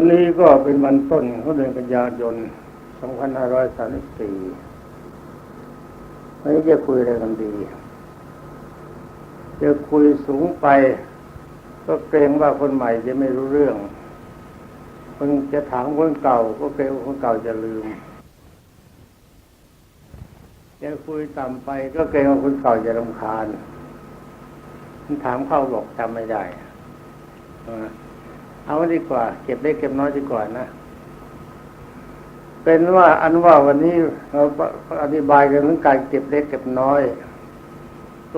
วันนี้ก็เป็นวันต้นเของเดือนกันยายน 2534วันนี้จะคุยอะไรกันดี จะคุยสูงไป ก็เกรงว่าคนใหม่จะไม่รู้เรื่องคนจะถามคนเก่า ก็เกรงว่าคนเก่าจะลืม จะคุยต่ำไป ก็เกรงว่าคนเก่าจะรำคาญถามเข้าบอกจำไม่ได้ เอาดีกว่า เก็บได้เก็บน้อยดีกว่านะ เป็นว่าอันว่าวันนี้เราอธิบายกันถึงการเก็บเล็กเก็บน้อย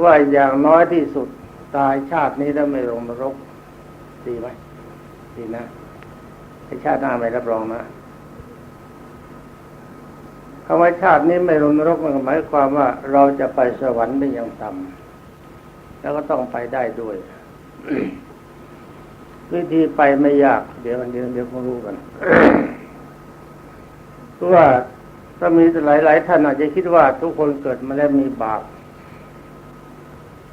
ว่าอย่างน้อยที่สุดตายชาตินี้แล้วไม่ลงนรกดีไหมดีนะไอชาติหน้าไม่รับรองนะคำว่าชาตินี้ไม่ลงนรกมันหมายความว่าเราจะไปสวรรค์ได้อย่างต่ำแล้วก็ต้องไปได้ด้วย วิธีไปไม่ยาก เดี๋ยวเดี๋ยวเดี๋ยวคงรู้กันเพราะว่าถ้ามีหลายหลายท่านอาจจะคิดว่าทุกคนเกิดมาแล้วมีบาป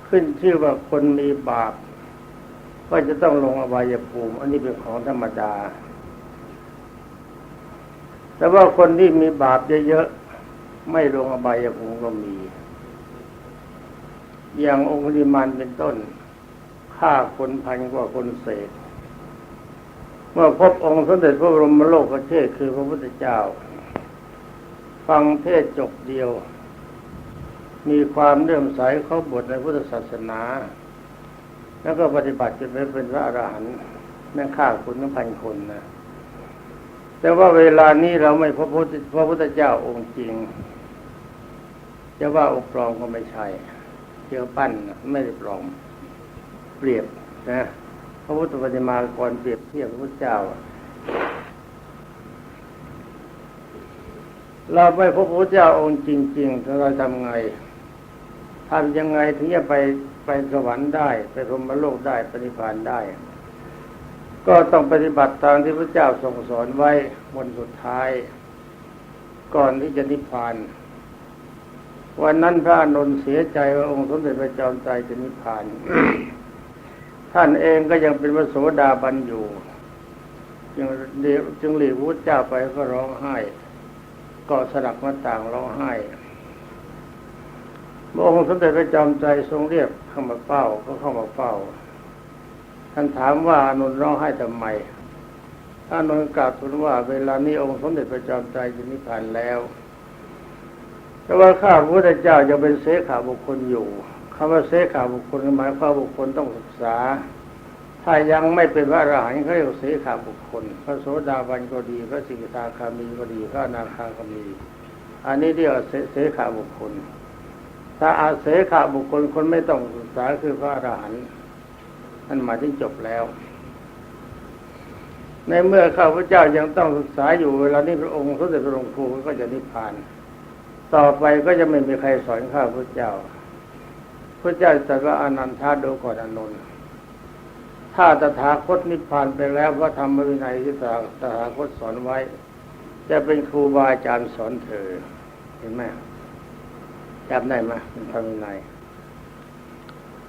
ขึ้นชื่อว่าคนมีบาป ก็จะต้องลงอบายภูมิ อันนี้เป็นของธรรมดา แต่ว่าคนที่มีบาปเยอะๆไม่ลงอบายภูมิก็มี อย่างองค์ริมานเป็นต้นฆ่าคนพันกว่าคนเศษ มื่อพบองค์สมเด็จพระบรมโลกเทศคือพระพุทธเจ้า ฟังเทศจบเดียว มีความเลื่อมใสเขาบทในพุทธศาสนา แล้วก็ปฏิบัติจนเป็นพระอรหันต์แม่ฆ่าคนทั้งพันคนนะแต่ว่าเวลานี้เราไม่พบพระพุทธเจ้าองค์จริง จะว่าองค์ปลอมก็ไม่ใช่เกี่ยวปั้นไม่ได้ปลอม เปรียบนะ พระพุทธปฏิมากรเปรียบเทียบพระพุทธเจ้า เราไม่พบพระพุทธเจ้าองค์จริงๆเราทำไงทำยังไงถึงจะไปไปสวรรค์ได้ ไปพรหมโลกได้ปฏิพานได้ ก็ต้องปฏิบัติตามที่พระเจ้าทรงสอนไว้บนสุดท้าย ก่อนที่จะนิพพาน วันนั้นพระอนุนเสียใจว่าองค์สมเด็จพระจอมไตรจะนิพพาน ท่านเองก็ยังเป็นพระโสดาบันอยู่จึงเดียวจึงหลีกพระเจ้าไปก็ร้องไห้ก็สลักมาต่างร้องไห้เมื่องค์สมเด็จพระจอมใจทรงเรียกเข้ามาเฝ้าก็เข้ามาเฝ้า ท่านถามว่าอนุนร้องไห้ทำไมอนุนกล่าวทูลว่าเวลานี้องค์สมเด็จพระจอมใจจะนิพพานแล้ว แต่ว่าข้าพระพุทธเจ้ายังเป็นเสขาบุคคลอยู่ คำว่าเสขาบุคคลหมายความบุคคลต้องศึกษา ถ้ายังไม่เป็นพระอรหันต์เขาเรียกเสขาบุคคล พระโสดาบันก็ดี พระสิกขาคามีก็ดีพระนาคาก็มีอันนี้เรียกเสขาบุคคล ถ้าอาเสขาบุคคลคนไม่ต้องศึกษาคือพระอรหันต์นั่นหมายถึงจบแล้ว ในเมื่อข้าพเจ้ายังต้องศึกษาอยู่เวลานี้พระองค์สมเด็จพระองค์ครูก็จะนิพพาน ต่อไปก็จะไม่มีใครสอนข้าพเจ้า ระเจ้าตรัสว่าอนันทาดูก่อนอนนท์ถ้าตถาคตนิพพานไปแล้วพระธรรมวินัยที่ตถาคตสอนไว้ จะเป็นครูบาอาจารย์สอนเธอ เห็นไหมจำได้ไหมเป็นธรรมวินัย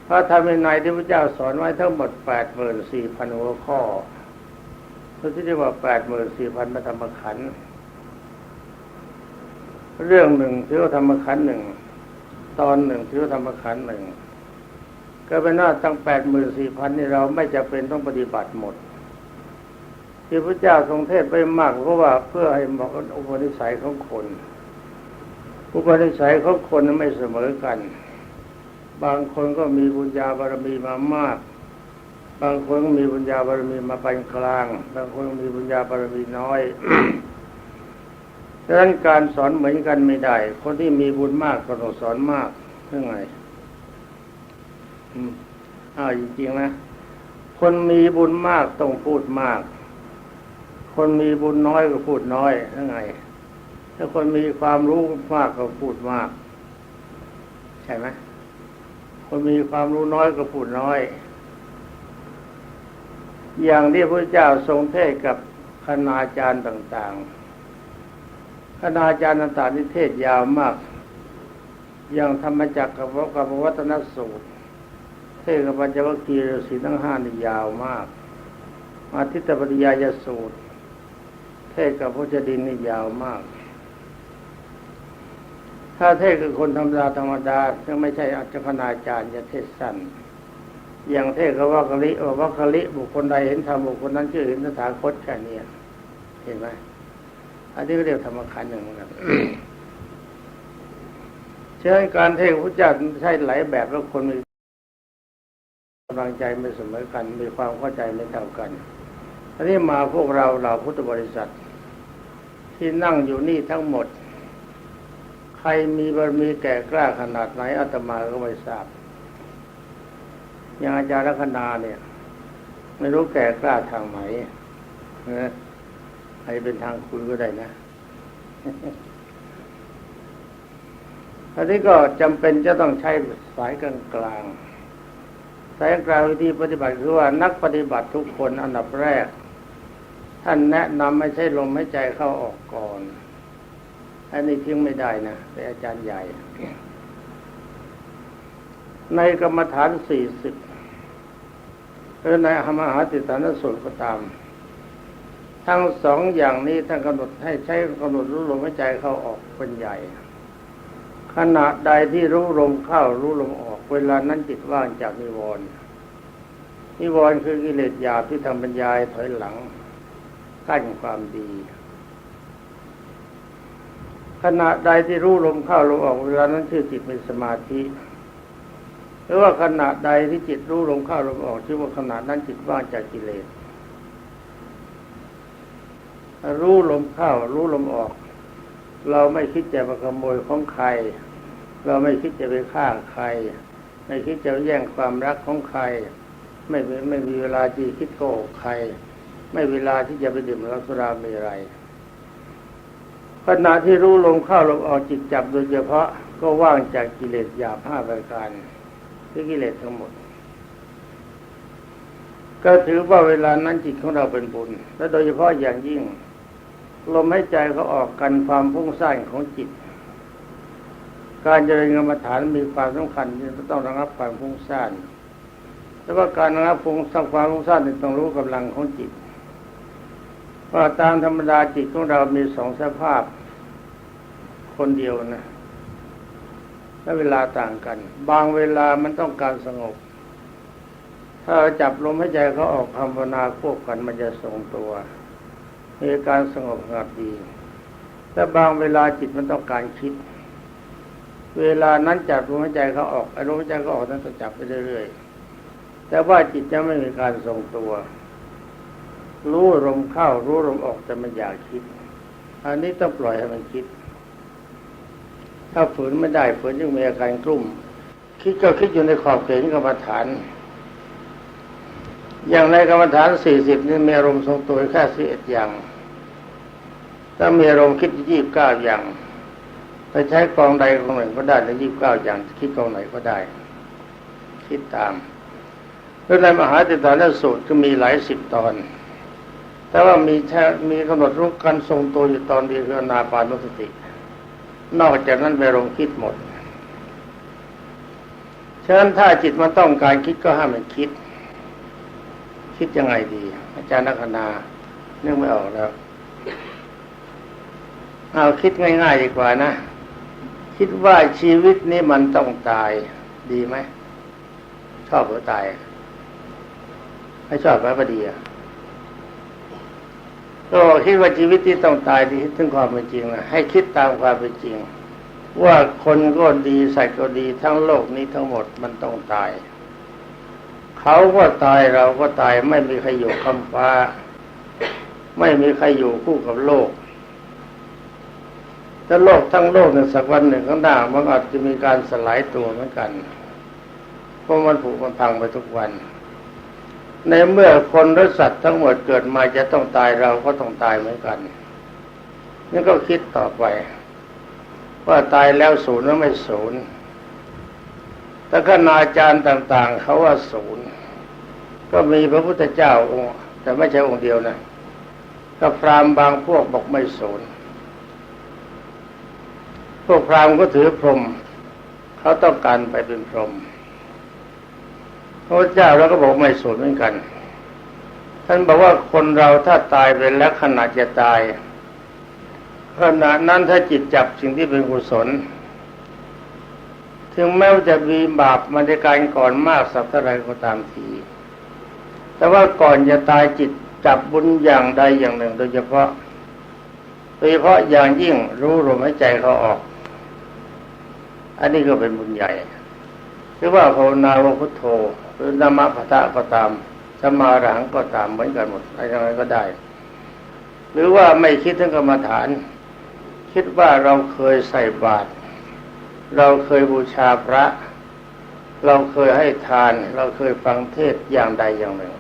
พระธรรมวินัยที่พระเจ้าสอนไว้ทั้งหมดแปดหมื่นสี่พันหัวข้อพระที่เรียกว่าแปดหมื่นสี่พันธรรมขันธ์เรื่องหนึ่งที่ว่าธรรมขันธ์หนึ่ง ตอนหนึ่งถือธรรมขันธ์หนึ่งก็เป็นว่าตั้งแปดหมื่นสี่พันนี่เราไม่จะเป็นต้องปฏิบัติหมด ที่พระเจ้าทรงเทศไปมาก เพราะว่าเพื่อให้เหมาะกับอุปนิสัยของคน อุปนิสัยของคนไม่เสมอกัน บางคนก็มีบุญญาบารมีมามาก บางคนก็มีบุญญาบารมีมาปานกลาง บางคนมีบุญญาบารมีน้อย ดังนั้นการสอนเหมือนกันไม่ได้ คนที่มีบุญมากก็ต้องสอนมากเพื่อไงอ้าวจริงๆนะ คนมีบุญมากต้องพูดมาก คนมีบุญน้อยก็พูดน้อยเพื่อไงถ้าคนมีความรู้มากก็พูดมาก ใช่ไหมคนมีความรู้น้อยก็พูดน้อย อย่างที่พระเจ้าทรงเทศกับคณาจารย์ต่าง ๆ คณาจารย์ต่างๆนิเทศยาวมาก อย่างธรรมจักรกับกับวัฒนสูตร เทศกับปัญจวัคคีย์ฤาษีทั้งห้านี่ยาวมาก อาทิตตปริยายสูตร เทศกับพระดินนี่ยาวมาก ถ้าเทศกับคนธรรมดาธรรมดาซึ่งไม่ใช่อัจฉริยจารย์จะเทศสั้นอย่างเทศกับวัคคลิวัคคลิบุคคลใดเห็นธรรมบุคคลนั้นชื่อเห็นสถาคตแค่นี้เห็นไหม อันนี้ก็เรียกธรรมขันธ์หนึ่งเหมือนกันเช่นการเทศพระเจ้าใช้หลายแบบแล้วคนมีกำลังใจไม่เสมอกัน มีความเข้าใจไม่เท่ากันอันนี้มาพวกเราเราพุทธบริษัท ที่นั่งอยู่นี่ทั้งหมด ใครมีบารมีแก่กล้าขนาดไหนอาตมาก็ไม่ทราบอย่างอาจารย์ลัคนาเนี่ย ไม่รู้แก่กล้าทางไหนนะ ใครเป็นทางคุณก็ได้นะอันนี้ก็จำเป็นจะต้องใช้สายกลางกลางสายกลางวิธีปฏิบัติคือว่านักปฏิบัติทุกคนอันดับแรก ท่านแนะนำไม่ใช่ลมหายใจเข้าออกก่อน อันนี้ทิ้งไม่ได้นะเป็นอาจารย์ใหญ่ ในกรรมฐานสี่สิบหรือในอมหาติฐานสูตรก็ตาม ทั้งสองอย่างนี้ท่านกำหนดให้ใช้กำหนดรู้ลมหายใจเข้าออกเป็นใหญ่ ขณะใดที่รู้ลมเข้ารู้ลมออก เวลานั้นจิตว่างจากนิวรณ์นิวรณ์คือกิเลสหยาบที่ทำบรรยายถอยหลังกั้นความดี ขณะใดที่รู้ลมเข้าลมออก เวลานั้นชื่อจิตมีสมาธิหรือว่าขณะใดที่จิตรู้ลมเข้าลมออกชื่อว่าขณะนั้นจิตว่างจากกิเลส รู้ลมเข้า รู้ลมออก เราไม่คิดจะมาขโมยของใคร เราไม่คิดจะไปฆ่าใคร ไม่คิดจะแย่งความรักของใคร ไม่ไม่มีเวลาที่คิดโกหกใคร ไม่เวลาที่จะไปดื่มเหล้าสุราเมรัยขณะที่รู้ลมเข้าลมออกจิตจับโดยเฉพาะก็ว่างจากกิเลสหยาบห้าประการคือกิเลสทั้งหมด ก็ถือว่าเวลานั้นจิตของเราเป็นบุญ และโดยเฉพาะอย่างยิ่ง ลมหายใจเขาออกกันความพุ่งสร้างของจิต การเจริญกรรมฐานมีความสำคัญที่ต้องระงับความพุ่งสร้างแต่ว่าการระงับพุ่งสร้างความพุ่งสร้างต้องรู้กำลังของจิตว่าตามธรรมดาจิตของเรามีสองสภาพ คนเดียวนะและเวลาต่างกัน บางเวลามันต้องการสงบ ถ้าจับลมหายใจเขาออกภาวนาควบกันมันจะทรงตัว มีการสงบสงัดดีแต่บางเวลาจิตมันต้องการคิด เวลานั้นจับลมหายใจเขาออกอ้ลมหายใจเขาออกนั้นต้องจับไปเรื่อยๆ แต่ว่าจิตจะไม่มีการทรงตัว รู้ลมเข้า รู้ลมออกแต่มันอยากคิด อันนี้ต้องปล่อยให้มันคิด ถ้าฝืนไม่ได้ฝืนยังมีอาการกลุ่ม คิดก็คิดอยู่ในขอบเขตกรรมฐาน อย่างในกรรมฐานสี่สิบนี่มีอารมณ์ทรงตัวแค่สิบเอ็ดอย่าง ถ้ามีอารมณ์คิดยี่บเก้าอย่าง ไปใช้กองใดกองหนึ่งก็ได้ในยี่บเก้าอย่าง คิดกองไหนก็ได้ คิดตามแล้วในมหาติฐานสูตรก็มีหลายสิบตอน แต่ว่ามีแค่มีกำหนดรู้การทรงตัวอยู่ตอนเดียวคือนาปานุสติ นอกจากนั้นไปลงคิดหมด ฉะนั้นถ้าจิตมันต้องการคิดก็ห้ามมันคิด คิดยังไงดี อาจารย์นักนานึกไม่ออกแล้ว เอาคิดง่ายๆดีกว่านะ คิดว่าชีวิตนี้มันต้องตายดีไหม ชอบหรือตายไม่ชอบไหมพอดีอะก็คิดว่าชีวิตที่ต้องตายดีถึงความเป็นจริงนะให้คิดตามความเป็นจริง ว่าคนก็ดีสัตว์ก็ดีทั้งโลกนี้ทั้งหมดมันต้องตาย เขาก็ตายเราก็ตายไม่มีใครอยู่คำฟ้า ไม่มีใครอยู่คู่กับโลก ถ้าโลกทั้งโลกในสักวันหนึ่งข้างหน้ามันอาจจะมีการสลายตัวเหมือนกันเพราะมันผุมันพังไปทุกวัน ในเมื่อคนและสัตว์ทั้งหมดเกิดมาจะต้องตายเราก็ต้องตายเหมือนกันนี่ก็คิดต่อไป ว่าตายแล้วศูนย์หรือไม่ศูนย์แต่ขณาจารย์ต่าง ๆ เขาว่าศูนย์ก็มีพระพุทธเจ้าองค์แต่ไม่ใช่องค์เดียวนะก็พรามบางพวกบอกไม่ศูนย์ พวกพราหมณ์ก็ถือพรหมเขาต้องการไปเป็นพรหมพระเจ้าเราก็บอกไม่สูญเหมือนกัน ท่านบอกว่าคนเราถ้าตายไปแล้วขณะจะตายขณะนั้นถ้าจิตจับสิ่งที่เป็นกุศล ถึงแม้ว่าจะมีบาปมันในการก่อนมากสักเท่าไรก็ตามที แต่ว่าก่อนจะตายจิตจับบุญอย่างใดอย่างหนึ่ง โดยเฉพาะโดยเฉพาะอย่างยิ่งรู้ลมหายใจเขาออก อันนี้ก็เป็นบุญใหญ่ หรือว่าภาวนาว่าพุทโธหรือนามาพทะก็ตามสมาหลังก็ตามเหมือนกันหมดอะไรก็ได้ หรือว่าไม่คิดถึงกรรมฐาน คิดว่าเราเคยใส่บาตรเราเคยบูชาพระ เราเคยให้ทาน เราเคยฟังเทศอย่างใดอย่างหนึ่ง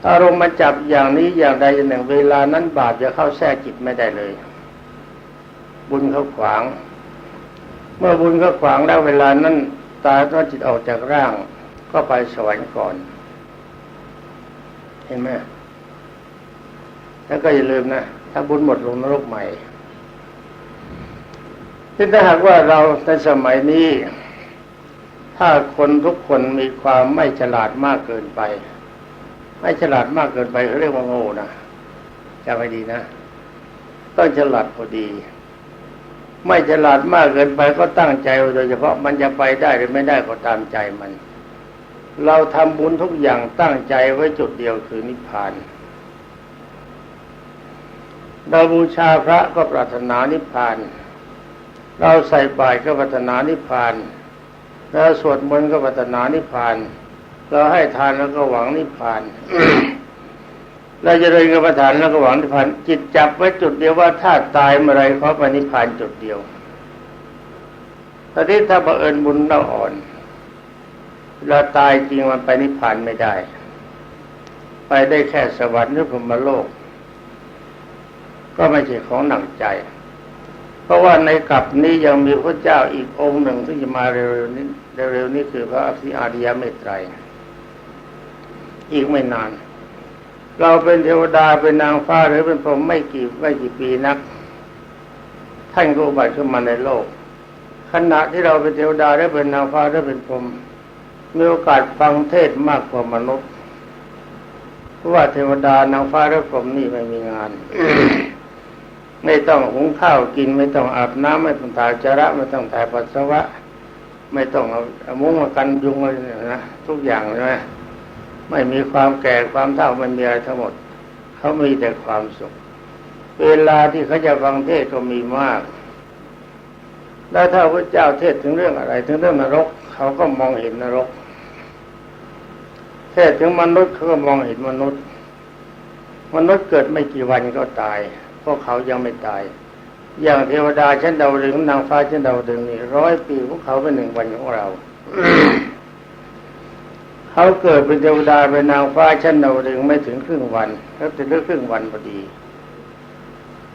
ถ้าอารมณ์มาจับอย่างนี้อย่างใดอย่างหนึ่ง เวลานั้นบาปจะเข้าแทรกจิตไม่ได้เลย บุญเขาขวาง เมื่อบุญเขาขวางแล้วเวลานั้นตาต้องจิตออกจากร่าง ก็ไปสวรรค์ก่อน เห็นไหมแล้วก็อย่าลืมนะ ถ้าบุญหมดลงนรกใหม่ที่ถ้าหากว่าเราในสมัยนี้ ถ้าคนทุกคนมีความไม่ฉลาดมากเกินไป ไม่ฉลาดมากเกินไปเขาเรียกว่าโง่นะจำไว้ดีนะต้องฉลาดพอดี ไม่ฉลาดมากเกินไปก็ตั้งใจโดยเฉพาะมันจะไปได้หรือไม่ได้ก็ตามใจมัน เราทำบุญทุกอย่างตั้งใจไว้จุดเดียวคือนิพพานเราบูชาพระก็ปรารถนานิพพาน เราใส่บาตรก็ปรารถนานิพพาน เราสวดมนต์ก็ปรารถนานิพพาน เราให้ทานแล้วก็หวังนิพพาน เราจะเริญกรรมฐานแล้วก็หวังนิพพานจิตจับไว้จุดเดียวว่าถ้าตายเมื่อไรเขาไปนิพพานจุดเดียวตอนนี้ถ้าบังเอิญบุญเราอ่อน เราตายจริงมันไปนิพพานไม่ได้ ไปได้แค่สวรรค์หรือพรมโลก ก็ไม่ใช่ของหนักใจ เพราะว่าในกลับนี้ยังมีพระเจ้าอีกองค์หนึ่งที่จะมาเร็วๆนี้เร็วๆนี้คือพระอภิอาริยเมตไตรอีกไม่นาน เราเป็นเทวดาเป็นนางฟ้าหรือเป็นพรหมไม่กี่ไม่กี่ปีนัก ท่านก็อุบัติขึ้นมาในโลก ขณะที่เราเป็นเทวดาหรือเป็นนางฟ้าหรือเป็นพรหมมีโอกาสฟังเทศมากกว่ามนุษย์เพราะว่าเทวดานางฟ้าหรือพรหมนี่ไม่มีงาน ไม่ต้องหุงข้าวกิน ไม่ต้องอาบน้ำไม่ต้องถ่ายจระไม่ต้องถ่ายปัสสาวะ ไม่ต้องเอามุ้งมากันยุงอะไรนะทุกอย่างใช่ไหม ไม่มีความแก่ความเฒ่าไม่มีอะไรทั้งหมด เขามีแต่ความสุข เวลาที่เขาจะฟังเทศก็มีมาก แล้วถ้าพระเจ้าเทศถึงเรื่องอะไร ถึงเรื่องนรก เขาก็มองเห็นนรก เทศถึงมนุษย์เขาก็มองเห็นมนุษย์ มนุษย์เกิดไม่กี่วันก็ตาย เพราะเขายังไม่ตาย อย่างเทวดาชั้นดาวดึงนางฟ้าชั้นดาวดึงนี่ร้อยปีพวกเขาเป็นหนึ่งวันของเรา เขาเกิดเป็นเทวดาเป็นนางฟ้าชั้นดาวดึงส์ไม่ถึงครึ่งวันแล้วจะเลือกครึ่งวันพอดี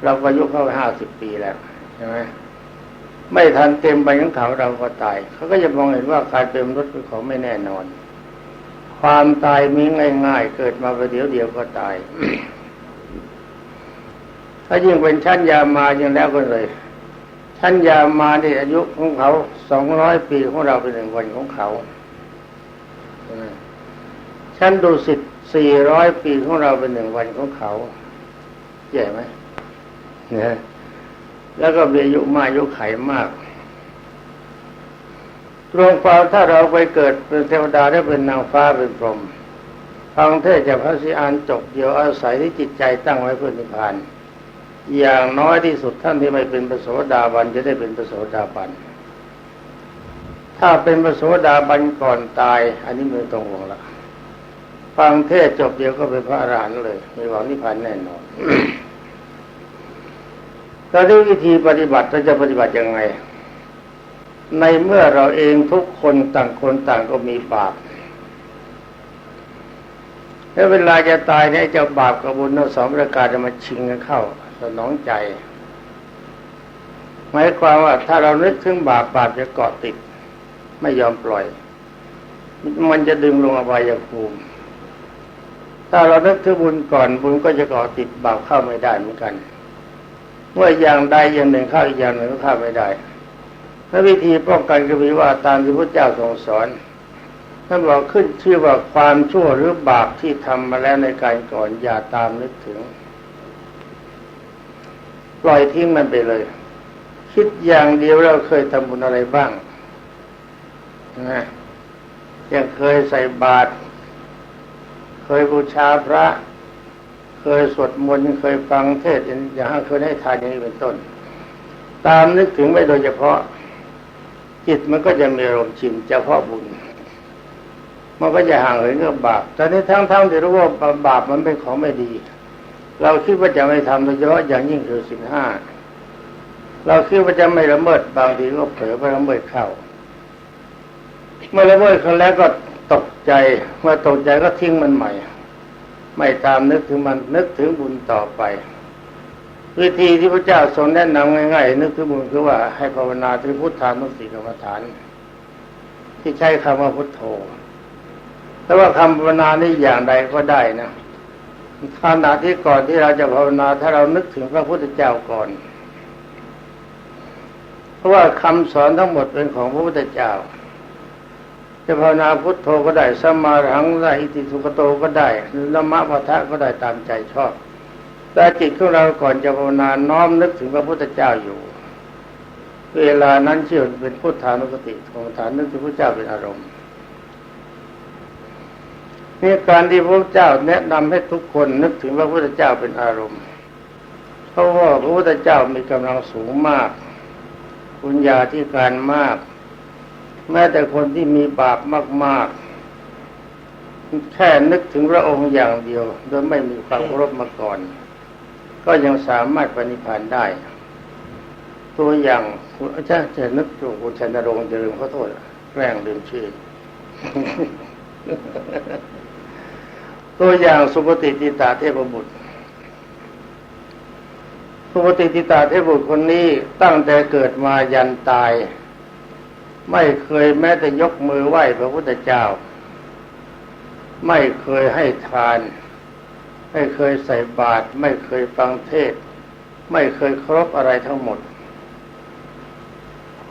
เราก็อายุเข้าห้าสิบปีแล้วใช่ไหมไม่ทันเต็มไปของเขาเราก็ตาย เขาก็จะมองเห็นว่าการเป็นมนุษย์เป็นของไม่แน่นอน ความตายมีง่าย ๆ เกิดมาประเดี๋ยวเดียวก็ตาย ถ้ายิ่งเป็นชั้นยามายังแล้วกันเลยชั้นยามาที่อายุของเขาสองร้อยปีของเราเป็นหนึ่งวันของเขา ชั้นดุสิตสี่ร้อยปีของเราเป็นหนึ่งวันของเขา ใหญ่ไหมนี่ยแล้วก็มีอายุมากอายุไขมากตรงความถ้าเราไปเกิดเป็นเทวดาได้เป็นนางฟ้าเป็นพรหมฟังเทศจากพระสิอานจบเดียวอาศัยที่จิตใจตั้งไว้เพื่อนิพพาน อย่างน้อยที่สุดท่านที่ไม่เป็นพระโสดาบันจะได้เป็นพระโสดาบัน ถ้าเป็นพระโสดาบันก่อนตาย อันนี้ไม่ต้องห่วงละฟังเทศจบเดียวก็เป็นพระอรหันต์เลย มีหวังนิพพานแน่นอนแต่ด้วยวิธีปฏิบัติเราจะปฏิบัติยังไง ในเมื่อเราเองทุกคนต่างคนต่างก็มีบาปแล้วเวลาจะตายเนี่ยจ้าบาปกับบุญทั้งสองประการจะมาชิงกันเข้าสนองใจหมายความว่าถ้าเรานึกถึงบาปบาปจะเกาะติด ไม่ยอมปล่อย มันจะดึงลงอบายภูมิ ถ้าเรานึกถึงบุญก่อนบุญก็จะเกาะติดบาปเข้าไม่ได้เหมือนกัน เมื่ออย่างใดอย่างหนึ่งเข้าอีกอย่างหนึ่งก็เข้าไม่ได้และวิธีป้องกันก็มีว่าตามที่พระเจ้าทรงสอนถท่านบอกขึ้นชื่อว่าความชั่วหรือบาปที่ทำมาแล้วในการก่อนอย่าตามนึกถึง ปล่อยทิ้งมันไปเลย คิดอย่างเดียวเราเคยทำบุญอะไรบ้าง ยังเคยใส่บาตร เคยบูชาพระ เคยสวดมนต์เคยฟังเทศน์อย่างเคยให้ทานอย่างนี้เป็นต้น ตามนึกถึงไว้โดยเฉพาะ จิตมันก็จะมีอารมณ์ชินเฉพาะบุญ มันก็จะห่างเหินกับบาปแต่นี้ทั้งๆทที่รู้ว่าบาปมันเป็นของไม่ดี เราคิดว่าจะไม่ทำโดยเฉพาะอย่างยิ่งคือสินห้าเราคิดว่าจะไม่ละเมิดบางทีก็เผลอไปละเมิดเข้า เมื่อละเมิดเขาแล้วก็ตกใจเมื่อตกใจก็ทิ้งมันใหม่ ไม่ตามนึกถึงมันนึกถึงบุญต่อไป วิธีที่พระเจ้าทรงแนะนำง่ายๆนึกถึงบุญคือว่าให้ภาวนาถึงพุทธานุสติกรรมฐาน ที่ใช้คำว่าพุทโธแต่ว่าคำภาวนานี่อย่างใดก็ได้นะขณะที่ก่อนที่เราจะภาวนาถ้าเรานึกถึงพระพุทธเจ้าก่อน เพราะว่าคำสอนทั้งหมดเป็นของพระพุทธเจ้า จะภาวนาพุทโธก็ได้สมาหังได้อิติสุขโตก็ได้ละมะพัทะก็ได้ตามใจชอบแต่จิตของเราก่อนจะภาวนาน้อมนึกถึงพระพุทธเจ้าอยู่ เวลานั้นเชื่อเป็นพุทธานุสติของฐานนึกถึงพระเจ้าเป็นอารมณ์นี่การที่พระเจ้าแนะนำให้ทุกคนนึกถึงพระพุทธเจ้าเป็นอารมณ์ เพราะว่าพระพุทธเจ้ามีกำลังสูงมาก ปุญญาธิการมาก แม้แต่คนที่มีบาปมาก ๆ แค่นึกถึงพระองค์อย่างเดียว โดยไม่มีความเคารพมาก่อน ก็ยังสามารถปฏิพานได้ ตัวอย่างคุณอาจารย์จะนึกถึงคุณชันรงค์จะลืมขอโทษแกล้งลืมชื่อตัวอย่างสุปฏิติตาเทพบุตรสุปฏิติตาเทพบุตรคนนี้ตั้งแต่เกิดมายันตาย ไม่เคยแม้แต่ยกมือไหว้พระพุทธเจ้า ไม่เคยให้ทาน ไม่เคยใส่บาตรไม่เคยฟังเทศ ไม่เคยครบอะไรทั้งหมด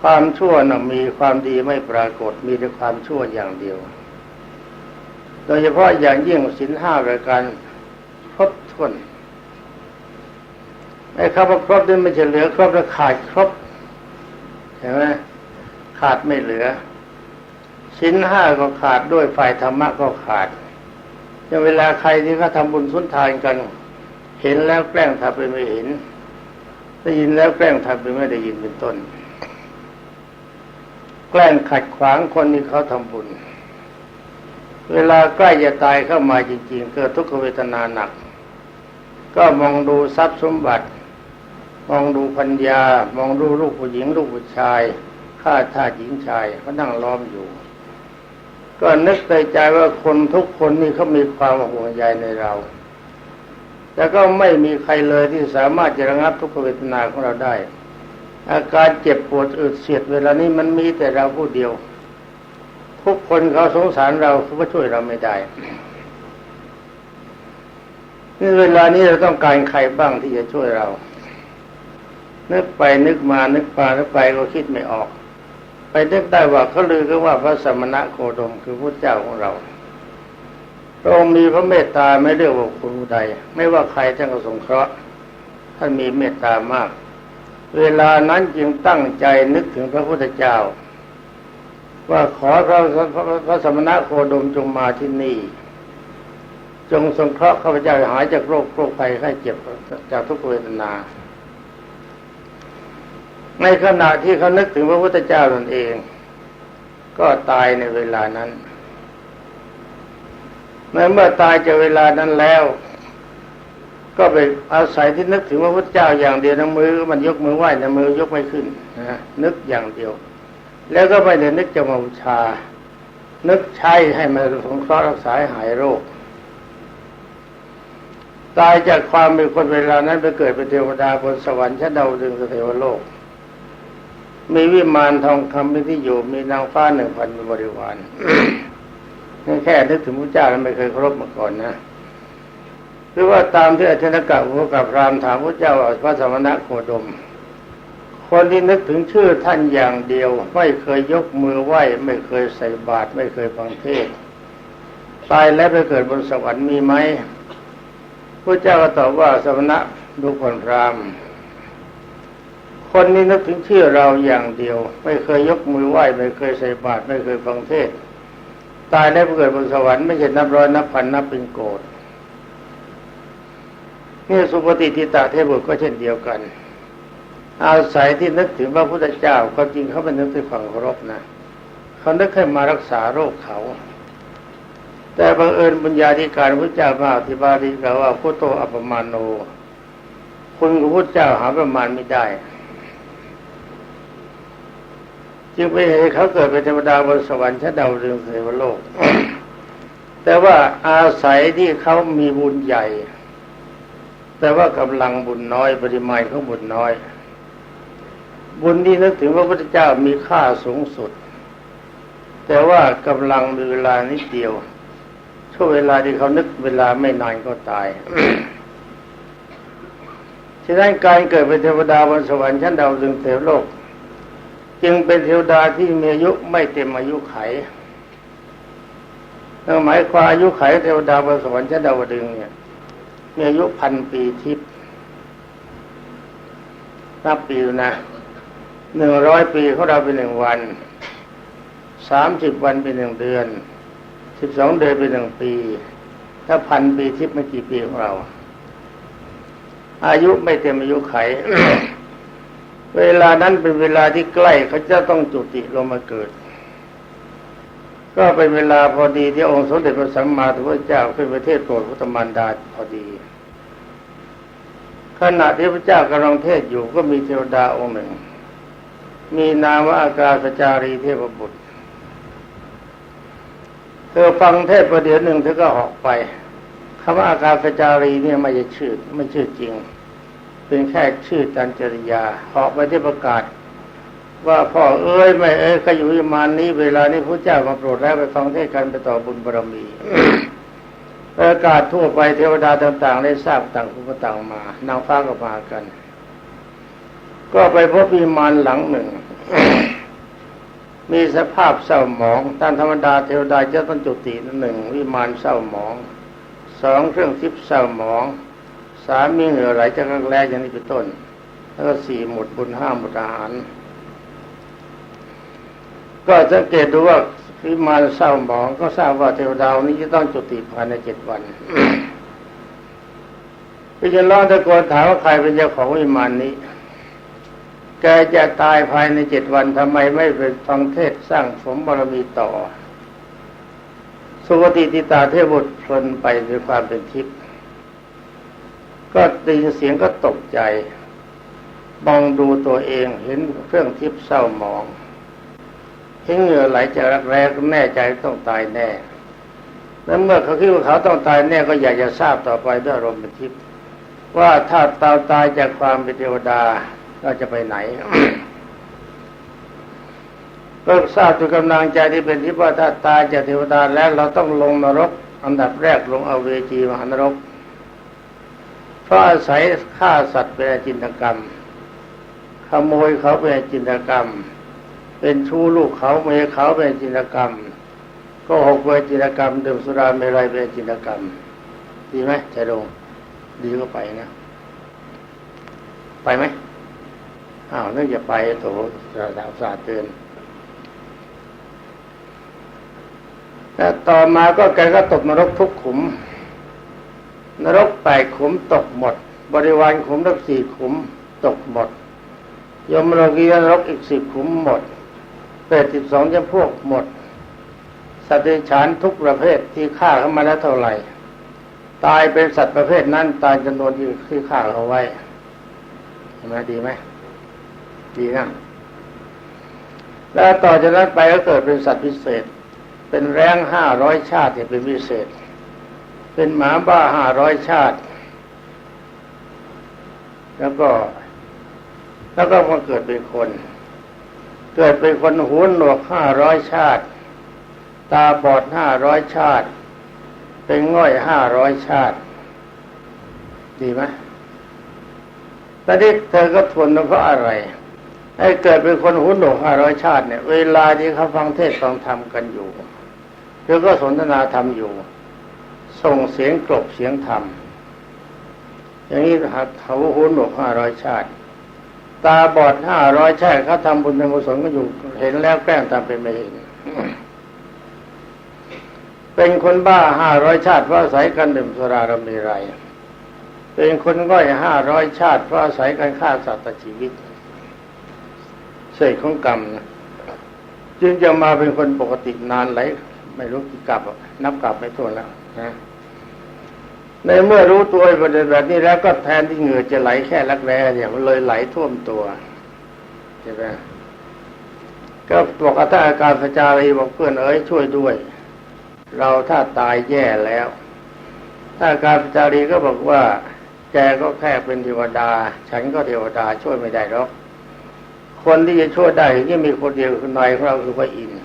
ความชั่วน่ะมีความดีไม่ปรากฏมีแต่ความชั่วอย่างเดียว โดยเฉพาะอย่างยิ่งสินห้ารายการครบถ้วนไอ้คำว่าครบนี่ไม่ใช่เหลือครบแล้วขาดครบเห็นไหม ขาดไม่เหลือชิ้นห้าก็ขาดด้วยฝ่ายธรรมะก็ขาดอย่างเวลาใครที่เขาทำบุญสุนทานกัน เห็นแล้วแกล้งทำไปไม่เห็น ได้ยินแล้วแกล้งทำไปไม่ได้ยินเป็นต้น แกล้งขัดขวางคนที่เขาทำบุญ เวลาใกล้จะตายเข้ามาจริง ๆ เกิดทุกขเวทนาหนัก ก็มองดูทรัพย์สมบัติ มองดูพัญญามองดูลูกผู้หญิงลูกผู้ชาย ข้าทาสหญิงชายเขานั่งล้อมอยู่ ก็นึกในใจว่าคนทุกคนนี่เขามีความห่วงใยในเราแต่ก็ไม่มีใครเลยที่สามารถจะระงับทุกขเวทนาของเราได้ อาการเจ็บปวดอึดเสียดเวลานี้มันมีแต่เราผู้เดียว ทุกคนเขาสงสารเราเขาก็ช่วยเราไม่ได้นี่เวลานี้เราต้องการใครบ้างที่จะช่วยเรา นึกไปนึกมานึกมานึกไปก็คิดไม่ออก ไปนึกได้ว่าเขาลือกันว่าพระสมณะโคดมคือพระเจ้าของเราพระองค์มีพระเมตตาไม่เรียกว่าคุณใด ไม่ว่าใครท่านก็สงเคราะห์ท่านมีเมตตามาก เวลานั้นจึงตั้งใจนึกถึงพระพุทธเจ้า ว่าขอพระพระสมณะโคดมจงมาที่นี่ จงสงเคราะห์ข้าพเจ้าหายจากโรคโรคภัยไข้เจ็บจากทุกเวทนา ในขณะที่เขานึกถึงพระพุทธเจ้าตนเอง ก็ตายในเวลานั้นเมื่อตายจากเวลานั้นแล้ว ก็ไปอาศัยที่นึกถึงพระพุทธเจ้าอย่างเดียวนะมือ มันยกมือไหว้นะมือยกไม่ขึ้นนะนึกอย่างเดียว แล้วก็ไปเดินนึกจะมาบูชา นึกใช้ให้มันสงเคราะห์รักษาหายโรค ตายจากความเป็นคนเวลานั้นไปเกิดเป็นเทวดาบนสวรรค์ชั้นดาวดึงสเทวโลก มีวิมานทองคำเป็นที่อยู่มีนางฟ้าหนึ่งพันบริวารนี่แค่นึกถึงพระเจ้าแล้วไม่เคยเคารพมาก่อนนะหรือว่าตามที่อาจารย์กะหัวกับรามถามพระเจ้าพระสมณะโคดม คนที่นึกถึงชื่อท่านอย่างเดียว ไม่เคยยกมือไหว้ไม่เคยใส่บาตรไม่เคยฟังเทศตายแล้วไปเกิดบนสวรรค์มีไหมพระเจ้าก็ตอบว่าสมณะดูก่อนพราม คนนี้นึกถึงชื่อเราอย่างเดียว ไม่เคยยกมือไหว้ไม่เคยใส่บาตรไม่เคยฟังเทศ ตายแล้เกิดบนสวรรค์ไม่ใช่นับร้อยนับพันนับเป็นโกดนี่สุปฏิทิตาเทพบุตรก็เช่นเดียวกัน อาศัยที่นึกถึงพระพุทธเจ้าก็จริงเขาเป็นนึกถึงความเคารพนะเขานึกให้มารักษาโรคเขา แต่บังเอิญบุญญาธิการพระเจ้ามาอธิบายกล่าวว่าพุทโธอัปมาโน คุณกับพุทธเจ้าหาประมาณไม่ได้ จึงไปเห็นเขาเกิดเป็นเทวดาบนสวรรค์ชั้นดาวดึงส์เทวโลก แต่ว่าอาศัยที่เขามีบุญใหญ่ แต่ว่ากำลังบุญน้อยปริมาณของบุญน้อย บุญที่นึกถึงพระพุทธเจ้ามีค่าสูงสุด แต่ว่ากำลังมีเวลานิดเดียวช่วงเวลาที่เขานึกเวลาไม่นานก็ตายฉะนั้นการเกิดเป็นเทวดาบนสวรรค์ชั้นดาวดึงเทวโลก จึงเป็นเทวดาที่มีอายุไม่เต็มอายุไขหมายความอายุไขเทวดาบนสวรรค์ชั้นดาวดึงเนี่ยมีอายุพันปีทิพย์นับปีดูนะหนึ่งร้อยปีของเราเป็นหนึ่งวันสามสิบวันเป็นหนึ่งเดือนสิบสองเดือนเป็นหนึ่งปี ถ้าพันปีทิพย์ไม่กี่ปีของเรา อายุไม่เต็มอายุไข เวลานั้นเป็นเวลาที่ใกล้เขาจะต้องจุติลงมาเกิด ก็เป็นเวลาพอดีที่องค์สมเด็จพระสัมมาสัมพุทธเจ้าขึ้นประเทศโปรดพุทธมารดาพอดี ขณะที่พระเจ้ากำลังเทศอยู่ก็มีเทวดาองค์หนึ่ง มีนามว่าอากาศจารีเทพบุตร เธอฟังเทศประเดี๋ยวหนึ่งเธอก็หอกไปคำว่าอากาศจารีเนี่ยไม่ใช่ชื่อไม่ชื่อจริง เป็นแค่ชื่อจันจริยาหอกไปที่ประกาศ ว่าพ่อเอ้ยไม่เอ้ยขยุยมานนี้เวลานี้พระเจ้ามาโปรดแล้วไปฟังเทศกันไปต่อบุญบารมีประกาศทั่วไปเทวดาต่างๆได้ทราบต่างผู้ต่างมานางฟ้าก็มากัน ก็ไปพบวิมานหลังหนึ่ง มีสภาพเศร้าหมองตามธรรมดาเทวดาจะต้องจุติหนึ่งวิมานเศร้าหมองสองเครื่องทิพย์เศร้าหมอง สามมีเหงื่อไหลจากรักแร้อย่างนี้เป็นต้น แล้วก็สี่หมดบุญห้าหมดอาหาร ก็สังเกตดูว่าวิมานเศร้าหมองก็ทราบว่าเทวดานี้จะต้องจุติภายในเจ็ดวันพิจารณาตะโกนถามว่าใครเป็นเจ้าของวิมานนี้ แกจะตายภายในเจ็ดวันทำไมไม่ไปฟังเทศสร้างสมบารมีต่อ สุปฏิติตาเทพบุตรพลนไปด้วยความเป็นทิพย์ ก็ได้ยินเสียงก็ตกใจมองดูตัวเองเห็นเครื่องทิพย์เศร้าหมองเห็นเหงื่อไหลจากรักแร้ก็แน่ใจต้องตายแน่ แล้วเมื่อเขาคิดว่าเขาต้องตายแน่ก็อยากจะทราบต่อไปด้วยรมเป็นทิพย์ว่าถ้าตาตายจากความเป็นเทวดาเราจะไปไหนก็ทราบด้วกำลังใจที่เป็นที่ว่าถ้าตายจากเทวดาแล้วเราต้องลงนรก อันดับแรกลงอเวจีมหานรก เพราะอาศัยฆ่าสัตว์เป็นอาจินตกรรม ขโมยเขาเป็นอาจินตกรรม เป็นชู้ลูกเขาเมียเขาเป็นอาจินตกรรม ก็หกเป็นอาจินตกรรมดื่มสุราเมรัยเป็นอาจินตกรรม ดีไหมใจลงดีก็ไปนะ ไปไหมอ้าวนึกจะไปโถเราวศาสตร์เตือนแต่ต่อมาก็แกก็ตกนรกทุกขุม นรกแปดขุมตกหมด บริวารขุมทั้งสี่ขุมตกหมด ยมโลกีนรกอีกสิบขุมหมดเปรตสิบสองจำพวกหมดสัตว์ฉานทุกประเภทที่ฆ่าเข้ามาแล้วเท่าไหร่ ตายเป็นสัตว์ประเภทนั้น ตายจำนวนที่ที่ฆ่าเขาไว้เห็นไหมดีไหมดีนะแล้วต่อจากนั้นไปก็เกิดเป็นสัตว์พิเศษ เป็นแรงห้าร้อยชาติที่เป็นพิเศษ เป็นหมาบ้าห้าร้อยชาติ แล้วก็ แล้วก็มาเกิดเป็นคน เกิดเป็นคนหูหนวกห้าร้อยชาติ ตาบอดห้าร้อยชาติ เป็นง่อยห้าร้อยชาติ ดีไหมตอนนี้เธอก็ทนเพราะอะไรให้เกิดเป็นคนหูหนวกห้าร้อยชาติเนี่ย เวลาที่เขาฟังเทศน์ฟังธรรมกันอยู่หรือก็สนทนาธรรมอยู่ ส่งเสียงกลบเสียงธรรม อย่างนี้หัดเขาหูหนวกห้าร้อยชาติ ตาบอดห้าร้อยชาติเขาทำบุญทำกุศลก็อยู่เห็นแล้วแกล้งทำเป็นไม่เห็น เป็นคนบ้าห้าร้อยชาติเพราะอาศัยกันดื่มสุราเรามีไร เป็นคนง่อยห้าร้อยชาติเพราะอาศัยการฆ่าสัตว์ชีวิตเศษของกรรมนะจึงจะมาเป็นคนปกตินานไหลไม่รู้กี่กลับนับกลับไม่ถ้วนแล้วนะ ในเมื่อรู้ตัวประเด็นแบบนี้แล้วก็แทนที่เหงื่อจะไหลแค่รักแร้เนี่ย มันเลยไหลท่วมตัวใช่ไหมก็บอกว่าถ้าอาการพระจารีบอกเพื่อนเอ๋ยช่วยด้วย เราถ้าตายแย่แล้ว ถ้าอาการพระจารีก็บอกว่าแกก็แค่เป็นเทวดา ฉันก็เทวดาช่วยไม่ได้หรอกคนที่จะช่วยได้ที่มีคนเดียวคือนายของเราคือพระอินทร์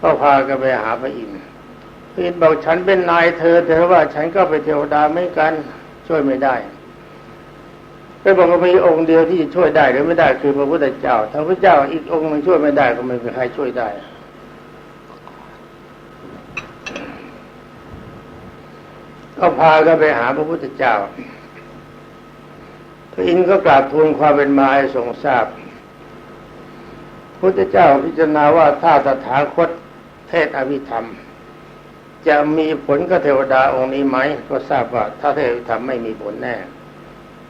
ก็พากันไปหาพระอินทร์ พินบอกฉันเป็นนายเธอ แต่ว่าฉันก็เป็นเทวดาไม่กันช่วยไม่ได้ก็บอกว่ามีองค์เดียวที่ช่วยได้หรือไม่ได้คือพระพุทธเจ้าถ้าพระเจ้าอีกองค์หนึงช่วยไม่ได้ก็ไม่มีใครช่วยได้ก็พากันไปหาพระพุทธเจ้าพระอินทร์ก็กราบทูลความเป็นมาให้ทรงทราบพระพุทธเจ้าพิจารณาว่าถ้าตถาคตเทศอภิธรรม จะมีผลกับเทวดาองค์นี้ไหมก็ทราบว่า ถ้าเทศอภิธรรมไม่มีผลแน่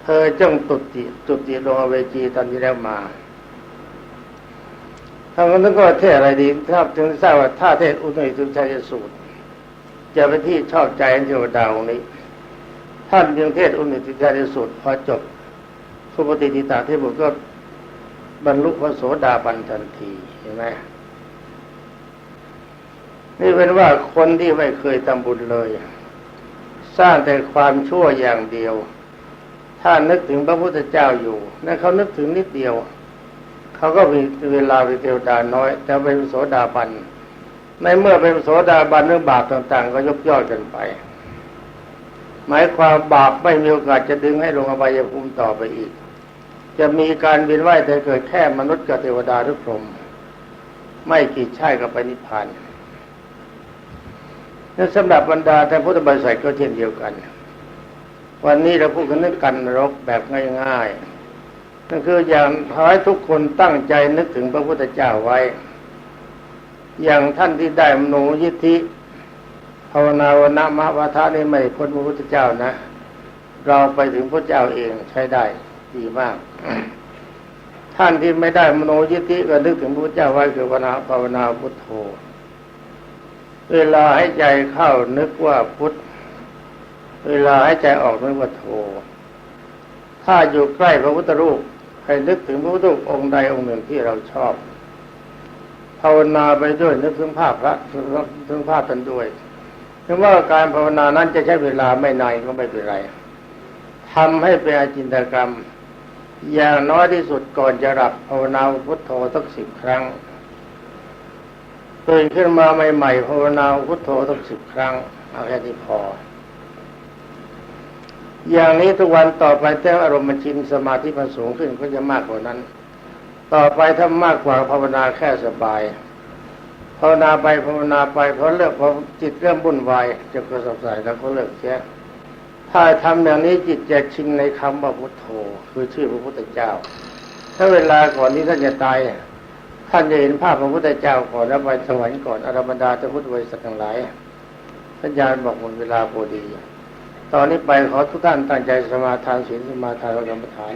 เธอจงตุติตุติลงเวจีตอนที่แล้วมาถ้างั้นก็เทศอะไรดีถ้าถึงทราบว่าถ้าเทศอุตติสุชัยสูตร จะเป็นที่ชอบใจเทวดาองค์นี้ ท่านยังเทศอุตติสุชัยสูตรพอจบสุปฏิทิตาเทพบุตรก็บรรลุพระโสดาบันทันทีเห็นไหม นี่เป็นว่าคนที่ไม่เคยทำบุญเลย สร้างแต่ความชั่วอย่างเดียว ถ้านึกถึงพระพุทธเจ้าอยู่นั่นเขานึกถึงนิดเดียว เขาก็มีเวลาเป็นเทวดาน้อย แต่เป็นโสดาบันในเมื่อเป็นโสดาบันเรื่องบาปต่าง ๆ ก็ยกย่อกันไป หมายความบาปไม่มีโอกาสจะดึงให้ลงอบายภูมิต่อไปอีก จะมีการเวียนว่ายแต่เกิดแค่มนุษย์กับเทวดาหรือพรหมไม่กี่ชาติก็ไปนิพพาน นั่นสำหรับบรรดาแต่พุทธบริษัทก็เช่นเดียวกัน วันนี้เราพูดกันเรื่องกันรกแบบง่ายๆนั่นคืออย่างขอให้ทุกคนตั้งใจนึกถึงพระพุทธเจ้าไว้ อย่างท่านที่ได้มโนยิทธิภาวนาวนะมะวาทะนี่ไม่พ้นพระพุทธเจ้านะ เราไปถึงพระเจ้าเองใช้ได้ดีมาก ท่านที่ไม่ได้มโนยิทธิก็นึกถึงพระเจ้าไว้คือภาวนาภาวนาพุทโธ เวลาให้ใจเข้านึกว่าพุทธเวลาให้ใจออกนึกว่าโธถ้าอยู่ใกล้พระพุทธรูปให้นึกถึงพระพุทธรูปองค์ใดองค์หนึ่งที่เราชอบภาวนาไปด้วยนึกถึงภาพพระถึงภาพท่านด้วยถึงว่าการภาวนานั้นจะใช้เวลาไม่นานก็ไม่เป็นไรทำให้เป็นอาจินตกรรม อย่างน้อยที่สุดก่อนจะหลับภาวนาพุทโธสักสิบครั้ง ตื่นขึ้นมาใหม่ๆภาวนาพุทโธสักสิบครั้งเอาแค่นี้พอ อย่างนี้ทุกวันต่อไปแต่อารมณ์มันชินสมาธิมันสูงขึ้นก็จะมากกว่านั้น ต่อไปถ้ามากกว่าภาวนาแค่สบายภาวนาไปภาวนาไปพอเลิกพอจิตเริ่มวุ่นวายจะกระสับกระส่ายแล้วก็เลิกแค่ถ้าทำอย่างนี้จิตจะชินในคำว่าพุทโธ คือชื่อพระพุทธเจ้า ถ้าเวลาก่อนนี้ท่านจะตาย ท่านจะเห็นภาพพระพุทธเจ้าก่อนแล้วไปสวรรค์ก่อนอรบรรดาจะพุทธบริษัททั้งหลายท่านยานบอกหมดเวลาพอดี ตอนนี้ไปขอทุกท่านตั้งใจสมาทานศีลสมาทานกรรมฐาน